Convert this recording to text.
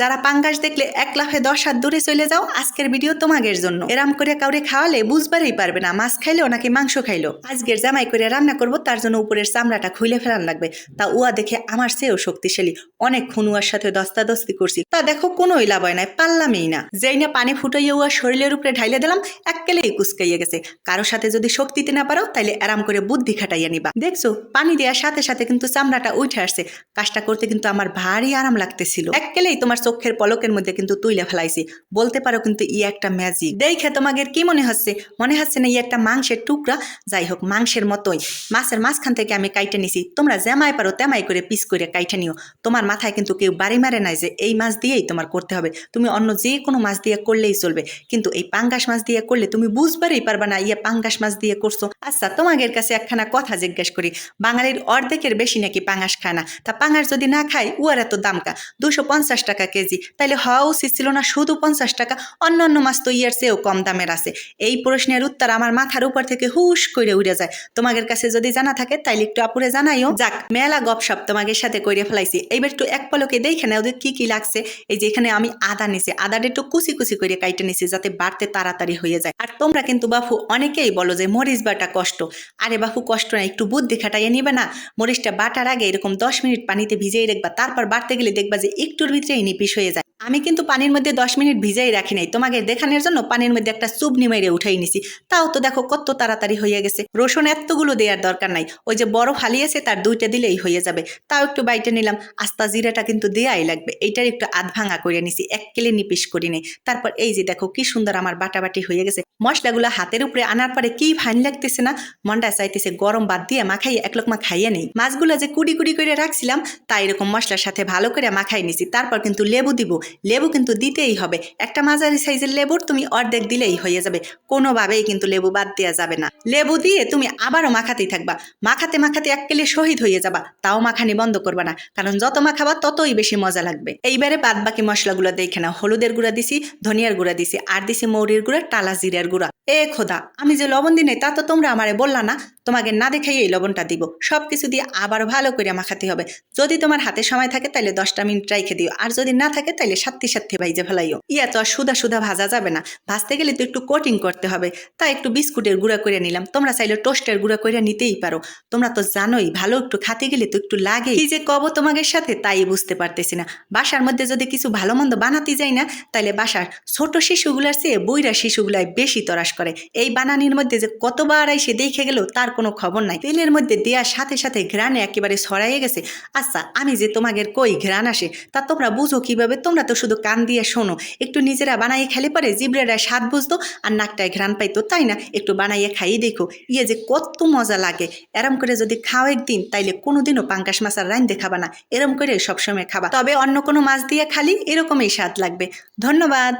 যারা পাঙ্গাস দেখলে এক লাফে দশ হাত দূরে চলে যাও, আজকের ভিডিও তোমাদের জন্য। এরাম করে কাউরে খাওয়ালে বুঝবারই পারবে না, মাছ খাইলো নাকি মাংস খাইলো? আজকের জামাই করে রান্না করব, তার জন্য উপরের চামড়াটা খুলে ফেলান লাগবে। তা উয়া দেখে আমার চেয়েও শক্তিশালী। অনেক খুনুয়ার সাথে দস্তাদস্তি করছি। তা দেখো কোনোই লাভ হয় নাই পারলামই না। যেই না পানি ফুটাইয়া উয়া শরীরের উপরে ঢাইলে দিলাম, এককেলেই কুসকাইয়া গেছে। কারোর সাথে যদি শক্তি দিতে না পারো, তাইলে আরাম করে বুদ্ধি খাটাইয়া নিবা। দেখছ, পানি দেওয়ার সাথে সাথে কিন্তু চামড়াটা উঠে আসছে। কাজটা করতে কিন্তু আমার ভারী আরাম লাগতেছিল। এককেলেই তোমার চোখের পলকের মধ্যে কিন্তু তুইলে ফেলাইছি। বলতে পারো কিন্তু ই একটা ম্যাজিক দেখে তোমাদের কি মনে হচ্ছে? মনে হচ্ছে না ই একটা মাংসের টুকরা? যাই হোক, মাংসের মতোই। মাছের মাঝখান থেকে আমি কাইটে নিছি। তোমরা যেমাই পারো তেমাই করে পিস করে কাইটে নিও। তোমার মাথায় কিন্তু কেউ বাড়ি মারে নাই যে এই মাছ দিয়েই তোমার করতে হবে। তুমি অন্য যে কোনো মাছ দিয়ে করলেই চলবে। কিন্তু এই পাঙ্গাস মাছ দিয়ে করলে তুমি বুঝবারই পারবা না ইয়ে পাঙ্গাস মাছ দিয়ে করছ। আচ্ছা তোমাদের কাছে একখানা কথা জিজ্ঞেস করি। বাঙালির অর্ধেকের বেশি নাকি পাঙ্গাস খায় না? তা পাঙ্গাস যদি না খায়, উয়ার এত দাম কা? দুশো পঞ্চাশ টাকা কেজি। তাইলে হওয়া উচিত ছিল না শুধু পঞ্চাশ টাকা অন্য অন্য মাছ তো ইয়ার চেয়েও কম দামের আছে। এই প্রশ্নের উত্তর আমার মাথার উপর থেকে হুশ করে উড়ে যায়। তোমাদের কাছে যদি জানা থাকে, তাইলে একটু আপুরে জানাইও। যাক, মেলা গপসপ তোমাদের সাথে করে ফেলাইছি। এইবার একটু এক পলকে দেখে না ওদের কি কি লাগছে। এই যে এখানে আমি আদা নিছি। আদাটা একটু কুচি কুচি করে কাইটে নিছি যাতে বাড়তে তাড়াতাড়ি হয়ে যায়। আর তোমরা কিন্তু বাপু অনেকেই বলো যে মরিচ বাটা কষ্ট। আরে বাপু, কষ্ট না, একটু বুদ্ধি খাটাইয়ে নিবে না। মরিচটা বাটার আগে এরকম দশ মিনিট পানিতে ভিজিয়ে রাখবা। তারপর বাড়তে গেলে দেখবা যে একটুর ভিতরেই নিপিস হয়ে যায়। আমি কিন্তু পানির মধ্যে দশ মিনিট ভিজাই রাখি নাই। তোমাকে দেখানোর জন্য পানির মধ্যে একটা চুপ মেরে উঠাই নিছি। তাও তো দেখো কত তাড়াতাড়ি হয়ে গেছে। রসুন এতগুলো দেওয়ার দরকার নাই। ওই যে বড় ফালিয়েছে তার দুইটা দিলেই হয়ে যাবে। তাও একটু বাইটে নিলাম। আস্তা জিরাটা কিন্তু দেয়াই লাগবে। এইটার একটু আধ ভাঙা করে নিছি। এক কেলে নিপিস করি নেই তারপর এই যে দেখো কি সুন্দর আমার বাটাবাটি হয়ে গেছে। মশলাগুলো হাতের উপরে আনার পরে কি ফাইন লাগতেছে না? মনটা চাইতেছে গরম বাদ দিয়ে মাখাই এক লোক মা খাইয়ে নেই। মাছগুলো যে কুড়ি কুড়ি করে রাখছিলাম, তাই এরকম মশলার সাথে ভালো করে মাখাই নিছি। তারপর কিন্তু লেবু দিব। লেবু কিন্তু দিতেই হবে। একটা মাঝারি সাইজের লেবুর তুমি অর্ধেক দিলেই হয়ে যাবে। কোনোভাবেই কিন্তু লেবু বাদ দেওয়া যাবে না। লেবু দিয়ে তুমি আবারও মাখাতেই থাকবা। মাখাতে মাখাতে এক কেলে শহীদ হয়ে যাবা। তাও মাখানি বন্ধ করবা না। কারণ যত মাখাবা, ততই বেশি মজা লাগবে। এইবারে বাদ বাকি মশলাগুলো দেখে নাও। হলুদের গুঁড়া দিছি, ধনিয়ার গুঁড়া দিছি, আর দিছি মৌরির গুঁড়া, টালা জিরার এ খোদা আমি যে লবণ দিনে তা তো তোমরা আমারে বললা না। তোমাকে না দেখাই এই লবণটা দিব। সব কিছু দিয়ে আবার ভালো করে মাখাতে হবে। যদি তোমার হাতে সময় থাকে তাহলে দশটা মিনিট রাইখে দিও। আর যদি না থাকে তাহলে সাত্তি সাত্তি ভাইজে ফেলাইও। ইয়া তো আর সুদা সুদা ভাজা যাবে না। ভাজতে গেলে তো একটু কোটিং করতে হবে। তাই একটু বিস্কুটের গুঁড়া করে নিলাম। তোমরা চাইলে টোস্টের গুঁড়া করে নিতেই পারো। তোমরা তো জানোই, ভালো একটু খাতে গেলে তো একটু লাগে। কি যে কব তোমাদের সাথে তাই বুঝতে পারতেছি না। বাসার মধ্যে যদি কিছু ভালো মন্দ বানাতে যাই না তাহলে বাসার ছোট শিশুগুলার চেয়ে বইরা শিশুগুলাই বেশি তরাস করে। এই বানানির মধ্যে যে কতবার আইসে দেখে গেল, তার কোনো খবর নাই। তেলের মধ্যে দেওয়ার সাথে সাথে ঘ্রাণে একেবারে ছড়াইয়ে গেছে। আচ্ছা আমি যে তোমাদের কই ঘ্রাণ আসে, তা তোমরা বুঝো কীভাবে? তোমরা তো শুধু কান দিয়ে শোনো। একটু নিজেরা বানাইয়ে খেলে পরে জিবরেরায় স্বাদ বুঝতো, আর নাকটায় ঘ্রাণ পাইতো, তাই না? একটু বানাইয়ে খাইয়ে দেখো। ইয়ে যে কত মজা লাগে। এরম করে যদি খাও একদিন, তাইলে কোনোদিনও পাঙ্কাশ মাছ আর রাইন দেখাবা না। এরম করে সবসময় খাবা। তবে অন্য কোনো মাছ দিয়ে খালি এরকমই স্বাদ লাগবে। ধন্যবাদ।